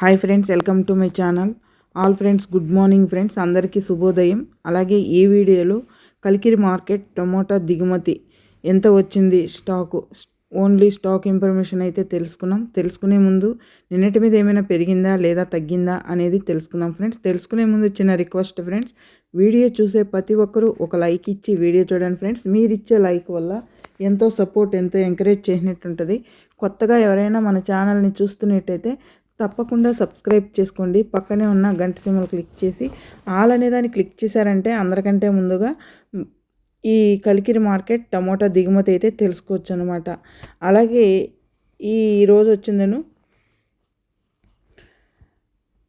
Hi friends welcome to my channel. All friends good morning friends. అందరికీ శుభోదయం. అలాగే ఈ వీడియోలో కలికిరి మార్కెట్ టొమాటో దిగుమతి ఎంత వచ్చింది స్టాకు? ఓన్లీ స్టాక్ ఇన్ఫర్మేషన్ అయితే తెలుసుకున్నాం. తెలుసుకునే ముందు నిన్నటి మీద ఏమైనా పెరిగిందా లేదా తగ్గిందా అనేది తెలుసుకున్నాం ఫ్రెండ్స్. తెలుసుకునే ముందు చిన్న రిక్వెస్ట్ ఫ్రెండ్స్. వీడియో చూసే ప్రతి ఒక్కరూ ఒక లైక్ ఇచ్చి వీడియో చూడండి ఫ్రెండ్స్. మీరు ఇచ్చే లైక్ వల్ల ఎంతో సపోర్ట్ ఎంతో ఎంకరేజ్ చేసినట్టు ఉంటుంది కొత్తగా ఎవరైనా మన ఛానల్ని చూస్తున్నట్టయితే తప్పకుండా సబ్స్క్రైబ్ చేసుకోండి. పక్కనే ఉన్న గంట సిమ్మలు క్లిక్ చేసి ఆల్ అనే దాన్ని క్లిక్ చేశారంటే అందరికంటే ముందుగా ఈ కలికిరి మార్కెట్ టమోటా దిగుమతి అయితే తెలుసుకోవచ్చు అనమాట అలాగే ఈ రోజు వచ్చిందను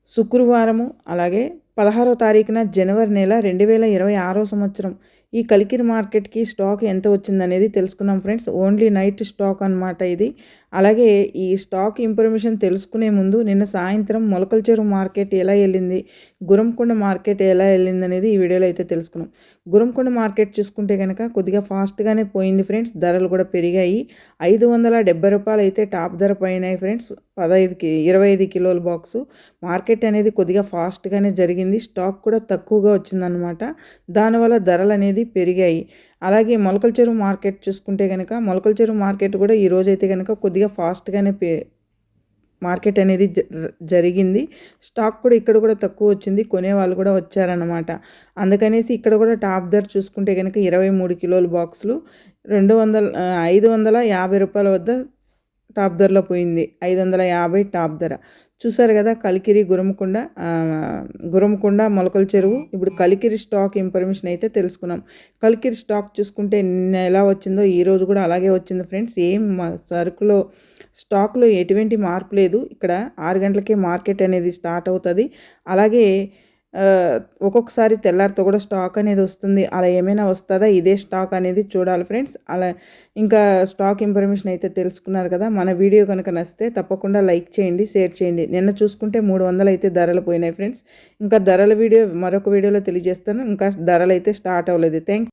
శుక్రవారము అలాగే పదహారో తారీఖున జనవరి నెల రెండు వేల ఇరవై ఆరో సంవత్సరం. ఈ కలికిరి మార్కెట్కి స్టాక్ ఎంత వచ్చిందనేది తెలుసుకున్నాం ఫ్రెండ్స్. ఓన్లీ నైట్ స్టాక్ అనమాట ఇది. అలాగే ఈ స్టాక్ ఇన్ఫర్మేషన్ తెలుసుకునే ముందు నిన్న సాయంత్రం మొలకల చెరువు మార్కెట్ ఎలా వెళ్ళింది గురంకొండ మార్కెట్ ఎలా వెళ్ళింది అనేది ఈ వీడియోలో అయితే తెలుసుకున్నాం. గురంకొండ మార్కెట్ చూసుకుంటే కనుక కొద్దిగా ఫాస్ట్గానే పోయింది ఫ్రెండ్స్. ధరలు కూడా పెరిగాయి. ఐదు వందల డెబ్బై రూపాయలు అయితే టాప్ ధర పోయినాయి ఫ్రెండ్స్. పదహైదు ఇరవై ఐదు కిలోల బాక్సు. మార్కెట్ అనేది కొద్దిగా ఫాస్ట్గానే జరిగింది. స్టాక్ కూడా తక్కువగా వచ్చిందనమాట దానివల్ల ధరలు అనేది పెరిగాయి. అలాగే మొలకల చెరువు మార్కెట్ చూసుకుంటే కనుక మొలకల చెరువు మార్కెట్ కూడా ఈరోజు అయితే కనుక కొద్దిగా ఫాస్ట్గానే పే మార్కెట్ అనేది జరిగింది. స్టాక్ కూడా ఇక్కడ కూడా తక్కువ వచ్చింది. కొనే వాళ్ళు కూడా వచ్చారనమాట అందుకనేసి ఇక్కడ కూడా టాప్ ధర చూసుకుంటే కనుక ఇరవై మూడు కిలోల బాక్సులు రెండు వందల ఐదు వందల యాభై రూపాయల వద్ద టాప్ ధరలో పోయింది. ఐదు వందల యాభై టాప్ ధర. చూసారు కదా కలికిరి గురమకొండ గురమకొండ మొలకల చెరువు. ఇప్పుడు కలికిరి స్టాక్ ఇన్ఫర్మేషన్ అయితే తెలుసుకున్నాం. కలికిరి స్టాక్ చూసుకుంటే నిన్న ఎలా వచ్చిందో ఈరోజు కూడా అలాగే వచ్చింది ఫ్రెండ్స్. ఏం సరుకులో స్టాక్లో ఎటువంటి మార్పు లేదు. ఇక్కడ ఆరు గంటలకే మార్కెట్ అనేది స్టార్ట్ అవుతుంది. అలాగే ఒక్కొక్కసారి తెల్లారితో కూడా స్టాక్ అనేది వస్తుంది. అలా ఏమైనా వస్తుందా? ఇదే స్టాక్ అనేది చూడాలి ఫ్రెండ్స్. అలా ఇంకా స్టాక్ ఇన్ఫర్మేషన్ అయితే తెలుసుకున్నారు కదా. మన వీడియో కనుక నచ్చితే తప్పకుండా లైక్ చేయండి షేర్ చేయండి. నిన్న చూసుకుంటే మూడు వందలు అయితే ధరలు పోయినాయి ఫ్రెండ్స్. ఇంకా ధరల వీడియో మరొక వీడియోలో తెలియజేస్తాను. ఇంకా ధరలు అయితే స్టార్ట్ అవ్వలేదు. థ్యాంక్